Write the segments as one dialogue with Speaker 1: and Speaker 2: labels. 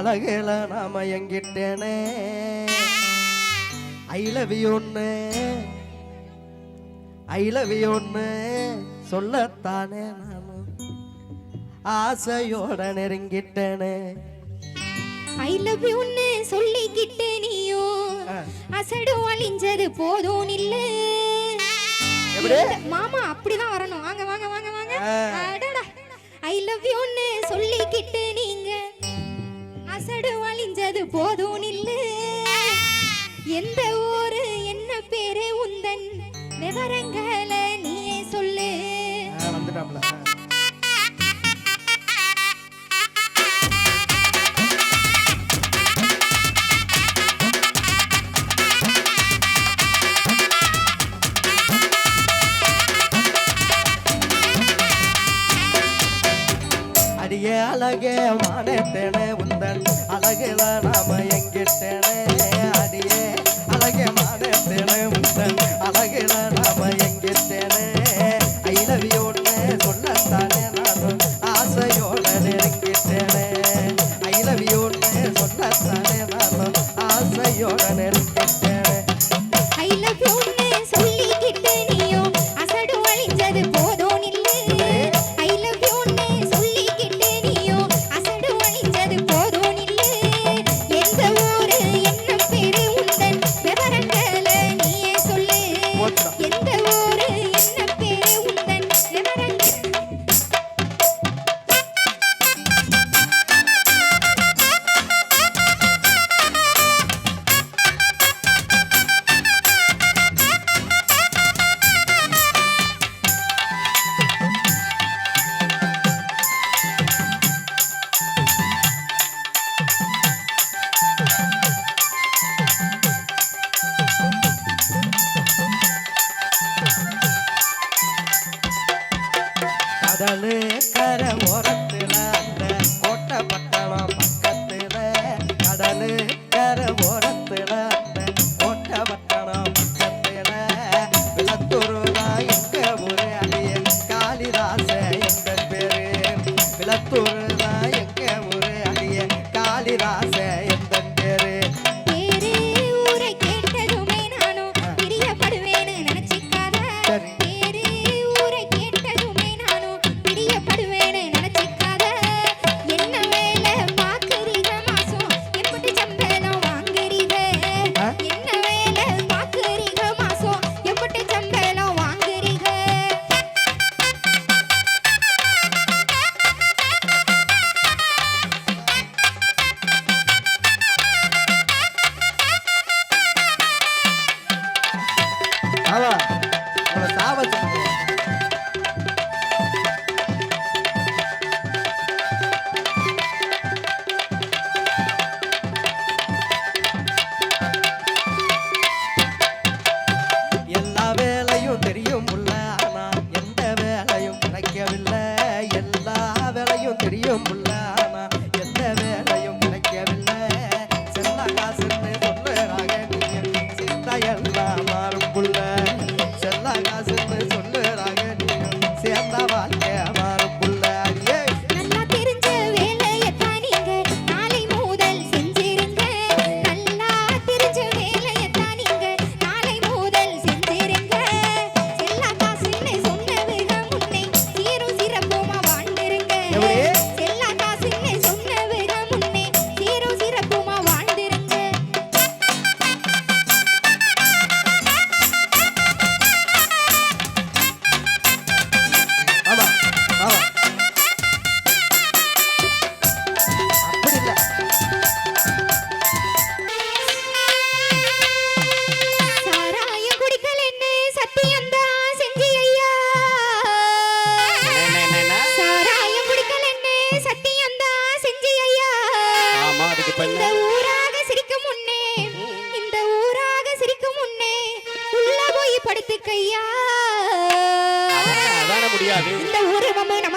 Speaker 1: அழகுல நாம எங்கிட்டேனே? I love ஒன்று ஐ லவ் ஒன்று சொல்லத்தானே நானும் ஆசையோட நெருங்கிட்டேனே.
Speaker 2: ஐ லவ் யூன்னு சொல்லிக்கிட்டு நீயும்
Speaker 1: ஆ.
Speaker 2: அசடு அழிஞ்சது போதும் இல்ல? மாமா அப்படிதான் வரணும். வாங்க வாங்க வாங்க வாங்க. ஐ லவ் யூன்னு சொல்லிக்கிட்டு அசடு அழிஞ்சது போதும் இல்லை எந்த ஊரு என்ன பேரு உந்தன்? விவரங்களை நீயே சொல்லு.
Speaker 1: வந்துட்டாப்ல அடியே அழகே மானத்தேனே உந்தன் அழகுல நாம எங்கிட்டேனே அடியே அழகே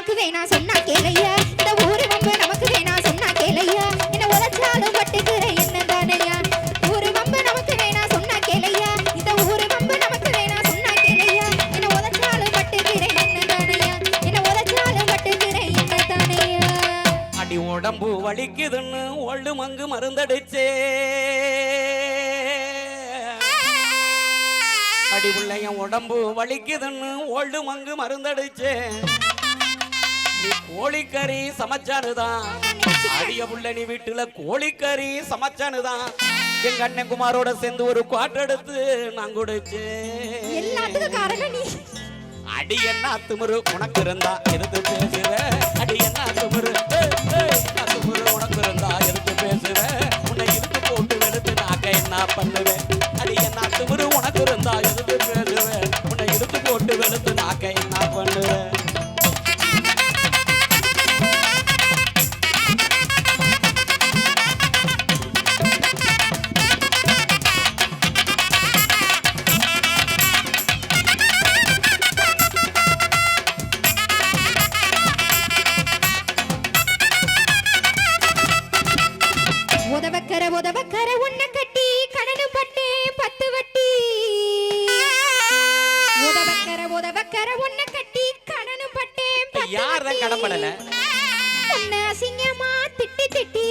Speaker 2: நமக்கு வேணா சொன்னா கேளையா இந்த ஊரு வம்பு நமக்கு வேணா சொன்னா கேளையா என்ன உழைச்சாலும் பட்டுக்கிற என்ன தானையா ஊரு வம்பு நமக்கு வேணா சொன்னா கேளையா இந்த ஊரு வம்பு நமக்கு வேணா சொன்னா கேளையா என்ன உழைச்சாலும் பட்டுக்கிற என்ன தானையா என்ன உழைச்சாலும் பட்டுக்கிற என்ன தானையா
Speaker 3: அடி உடம்பு வலிக்குதுன்னு ஒள்ளு மங்கு மருந்தடிச்சே. அடி உள்ள என் உடம்பு வலிக்குதுன்னு ஒள்ளு மங்கு மருந்தடிச்சேன் கோழிக்கறி சமைச்சானுதான். அடிய புள்ள நீ வீட்டுல கோழிக்கறி சமைச்சானுதான். எங்க அண்ணன் குமாரோட சேர்ந்து ஒரு குவாட்டர் எடுத்து நான் குடிச்சேன். அடி என்ன திமிரு உனக்கு இருந்தா எதுக்கு? யார் தான் கடம்படல
Speaker 2: உன்னை அசிங்கமா திட்டி திட்டி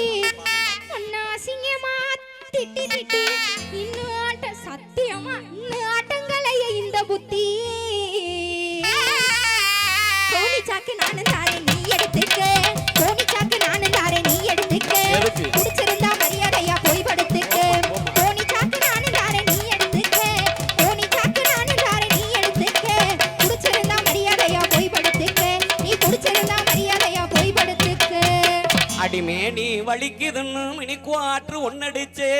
Speaker 2: உன்னை அசிங்கமா திட்டி திட்டி இன்னும்
Speaker 3: மினி குவாற்று ஒன்னடிச்சே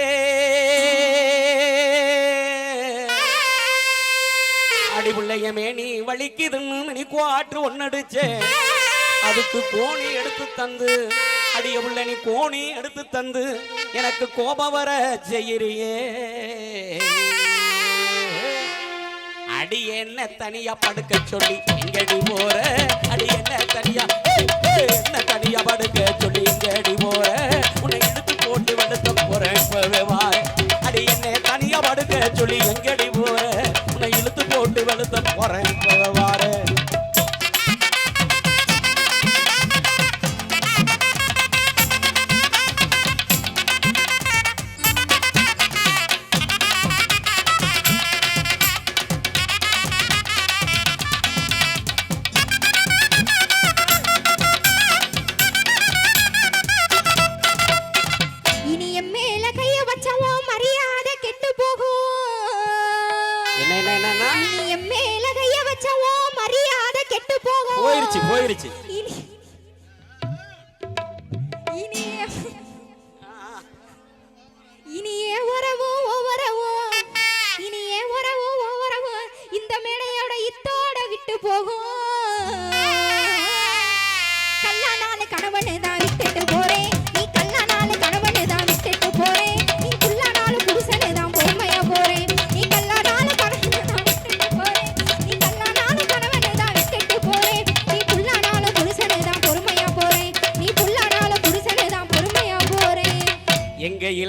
Speaker 3: அடிபுள்ளையமே நீ வலிக்குதுன்னு மினி குவாற்று ஒன்னடிச்சே அதுக்கு கோணி எடுத்து தந்து அடிய உள்ள நீ கோணி எடுத்து தந்து எனக்கு கோபம் வர செய்யறியே. அடி என்ன தனியா படுக்க சொல்லி இங்கடி போற? அடி என்ன தனியா என்ன தனியா படுக்க சொல்லி இங்கடி போற? உன்னை இழுத்து வெடுத்த வெளுத்த போறேன் அடி என்னை தனியா படுக்க சொல்லி எங்கடி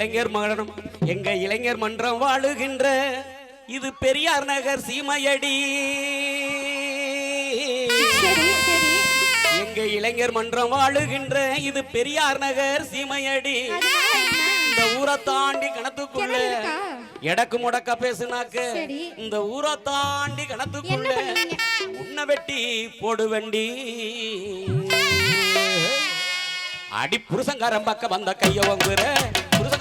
Speaker 3: இளைஞர் மகனம் எங்க இளைஞர் மன்றம் வாழுகின்ற இது பெரியார் நகர் சீமையடி எங்க இளைஞர் மன்றம் வாழுகின்ற இது பெரியார் நகர் சீமையடி? இந்த ஊரை தாண்டி கணத்துக்குள்ள? எடக்கு முடக்க பேசுனாக்க. இந்த ஊரை தாண்டி கணத்துக்குள்ள? உன்னை வெட்டி போடு வண்டி அடி புருஷங்காரன் பக்கம் வந்த கைய வங்குற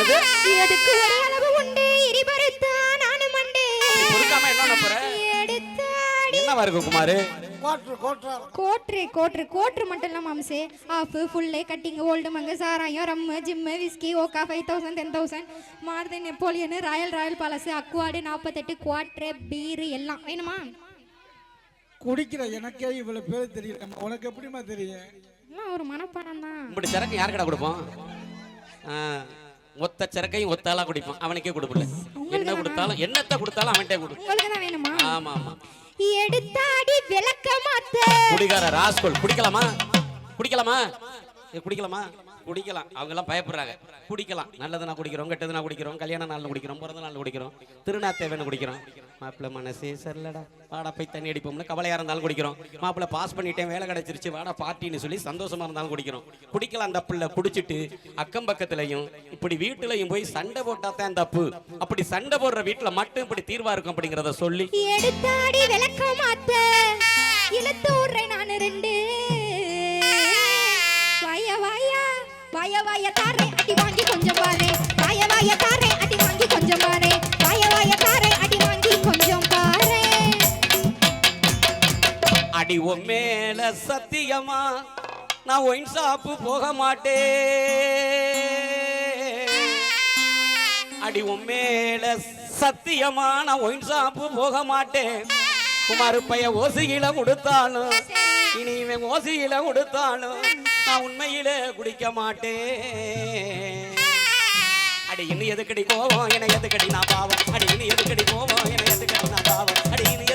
Speaker 3: என்னது?
Speaker 2: எதுக்கு ஒரு அளவு உண்டு. எரிபருத்தா நானும் மண்டு
Speaker 3: பொறுக்காம என்ன போற?
Speaker 2: எடுத்தாடி.
Speaker 3: என்னவா இருக்கும் குமாரு?
Speaker 2: கோட்ரு கோட்ரு. கோட்ரு மட்டும் இல்லை மாம்சே. Half full cutting Old Monk சாராயம் rum gym whisky Okha five thousand ten thousand Maruti Napoleon royal royal palace அக்வாடு நாற்பத்தெட்டு குவாட்ரு பீரு எல்லாம். வேணுமா?
Speaker 4: குடிக்கிற எனக்கே இவ்வளவு பேர் தெரியல. உனக்கு எப்படிமா தெரியும்?
Speaker 2: ஒரு மனப்பாடம் தான்.
Speaker 3: இப்படி சரக்கு யாருக்கடா கொடுப்போம்? ஆ, ஒத்த சரக்கையும் ஒத்தாளா குடிப்போம் அவனுக்கே கொடுப்பல என்ன கொடுத்தாலும் என்னத்தை கொடுத்தாலும் அவன்கிட்ட கொடு. ஆமா ஆமா.
Speaker 2: எடுத்தாடி விளக்க மாத்த.
Speaker 3: குடிகார ராஸ்கோல் குடிக்கலாமா? குடிக்கலாமா? குடிக்கலாமா? குடிக்கலாம். அவங்க எல்லாம் பயப்படுறாங்க. குடிக்கலாம். நல்லதுனா குடிக்கிறோம். கெட்டதுனா குடிக்கிறோம். கல்யாண நாள் குடிக்கிறோம். பிறந்த நாள் குடிக்கிறோம். திருநா குடிக்கிறோம். மாப்பிள்ள மனசே சரிலடா வாடா போய் தண்ணி அடிப்போம்னு கவலையா இருந்தாலும் குடிக்கிறோம். மாப்பிள்ள பாஸ் பண்ணிட்டேன். வேலை கிடைச்சிருச்சு. வாடா பார்ட்டின்னு சொல்லி சந்தோஷமா இருந்தாலும் குடிக்கிறோம். குடிக்கலாம் அந்த பிள்ளை. குடிச்சிட்டு அக்கம் பக்கத்துலையும் இப்படி வீட்டுலயும் போய் சண்டை போட்டா தான் தப்பு. அப்படி சண்டை போடுற வீட்டுல மட்டும் இப்படி தீர்வா இருக்கும் அப்படிங்கறத சொல்லி
Speaker 2: எடுத்தாடி விளக்க மாத்த இழுத்து விடுறேன் நான் ரெண்டு. அடி
Speaker 3: உன் மேல சத்தியமா நான் ஒயின் ஷாப்பு போக மாட்டேன் அடி உன் மேல சத்தியமா நான் ஒயின் ஷாப்பு போக மாட்டேன் குமார் பைய ஓசியில கொடுத்தானோ இனி இவன் ஓசியில கொடுத்தாலும் நான் உண்மையில குடிக்க மாட்டேன். அடி இனி எதுக்கடி போவோம் என எதுக்கடி நான் பாவம்? அடி இனி எதுக்கடி போவோம் என எதுக்கடி நான் பாவம்? அடி இனி